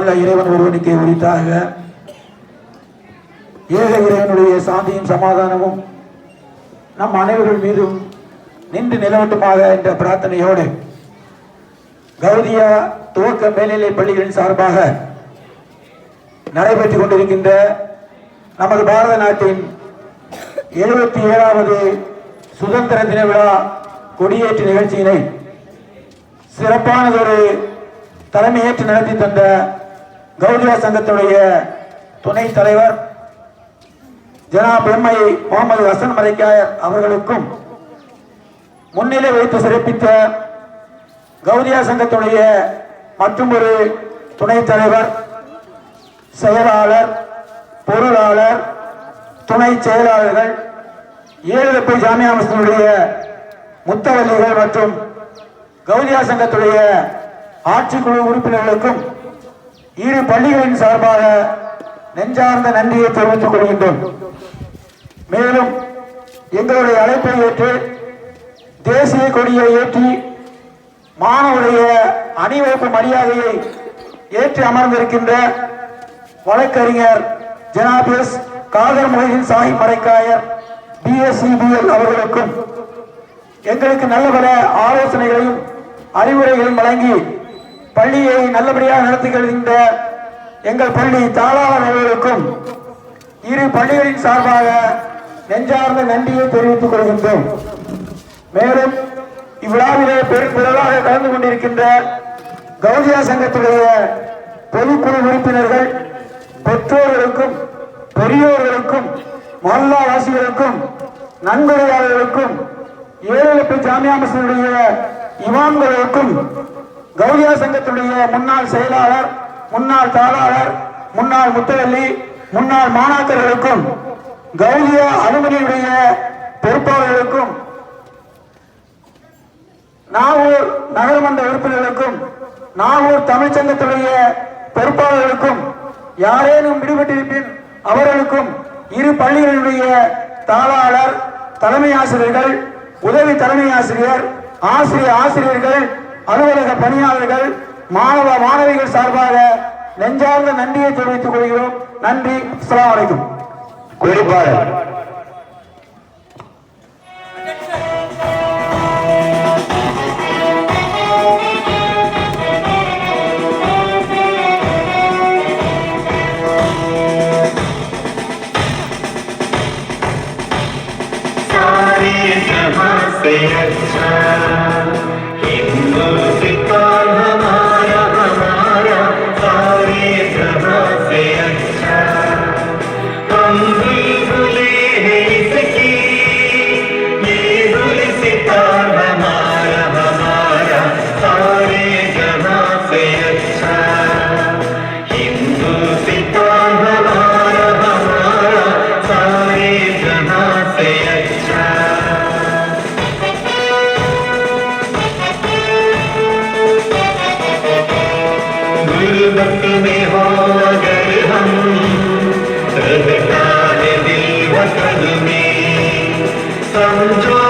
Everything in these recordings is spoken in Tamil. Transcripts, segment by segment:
வல்ல இறைவன் ஒருவனுக்கே உரித்தாக. ஏக இறைவனுடைய சாந்தியும் சமாதானமும் நம் அனைவர்கள் மீதும் நின்று நிலவட்டுமாக என்ற பிரார்த்தனையோடு கௌதியா துவக்க மேல்நிலை பள்ளிகளின் சார்பாக நடைபெற்றுக் கொண்டிருக்கின்ற நமது பாரத நாட்டின் எழுபத்தி ஏழாவது சுதந்திர தின விழா கொடியேற்று நிகழ்ச்சியினை சிறப்பானதொரு தலைமையேற்று நடத்தி தந்த கௌதியா சங்கத்துடைய துணை தலைவர் ஜனாப் எம்ஐ முகமது ஹசன் மலைக்காயர் அவர்களுக்கும் முன்னிலை வைத்து சிறப்பித்த கௌரியா சங்கத்துடைய மற்றும் ஒரு துணைத் தலைவர் செயலாளர் பொருளாளர் துணை செயலாளர்கள் ஏழுப்பை ஜாமியா மஸ்ஜிதுடைய முத்தவல்லிகள் மற்றும் கௌரியா சங்கத்துடைய ஆட்சிக்குழு உறுப்பினர்களுக்கும் இரு பள்ளிகளின் சார்பாக நெஞ்சார்ந்த நன்றியை தெரிவித்துக் கொள்கின்றோம். மேலும் எங்களுடைய அழைப்பை ஏற்று தேசிய கொடியை ஏற்றி மாணவருடைய அணிவகுப்பு மரியாதையை ஏற்றி அமர்ந்திருக்கின்ற வழக்கறிஞர் ஜனாபியஸ் காதர் மொஹிதீன் சாஹிப் மறைக்காயர் பிஎஸ்சிபிஎல் அவர்களுக்கும் எங்களுக்கு நல்ல பல ஆலோசனைகளையும் அறிவுரைகளையும் வழங்கி பள்ளியை நல்லபடியாக நடத்துகின்ற எங்கள் பள்ளி தாளாளர் அவர்களுக்கும் இரு பள்ளிகளின் சார்பாக நெஞ்சார்ந்த நன்றியை தெரிவித்துக் கொள்கின்றோம். மேலும் இவ்விழாவிலே பெருந்திரளாக கலந்து கொண்டிருக்கின்ற கௌதியா சங்கத்துடைய பொதுக்குழு உறுப்பினர்கள் பெற்றோர்களுக்கும் பெரியோர்களுக்கும் மல்லாவாசிகளுக்கும் நன்கொடையாளர்களுக்கும் ஏழு லட்சம் ஜாமியா மசூதியுடைய இமாம்களுக்கும் கௌரியா சங்கத்துடைய முன்னாள் செயலாளர் முன்னாள் தாளாளர் முன்னாள் முத்தவல்லி முன்னாள் மாணாக்கர்களுக்கும் கௌரியா அனுமதியுடைய பொறுப்பாளர்களுக்கும் நாகூர் நகரமன்ற உறுப்பினர்களுக்கும் நாகூர் தமிழ்ச்சங்கத்துடைய பொறுப்பாளர்களுக்கும் யாரேனும் விடுபட்டிருப்பின் அவர்களுக்கும் இரு பள்ளிகளுடைய தாளாளர் தலைமை ஆசிரியர்கள் உதவி தலைமை ஆசிரியர் ஆசிரியர் ஆசிரியர்கள் அலுவலக பணியாளர்கள் மாணவ மாணவிகள் சார்பாக நெஞ்சார்ந்த நன்றியை தெரிவித்துக் கொள்கிறோம். நன்றி. அஸ்லாம் வலைக்கும் குறிப்பாளர் Say it, गुर्बत में हो गए हम दिल वतन में समझो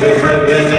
different business.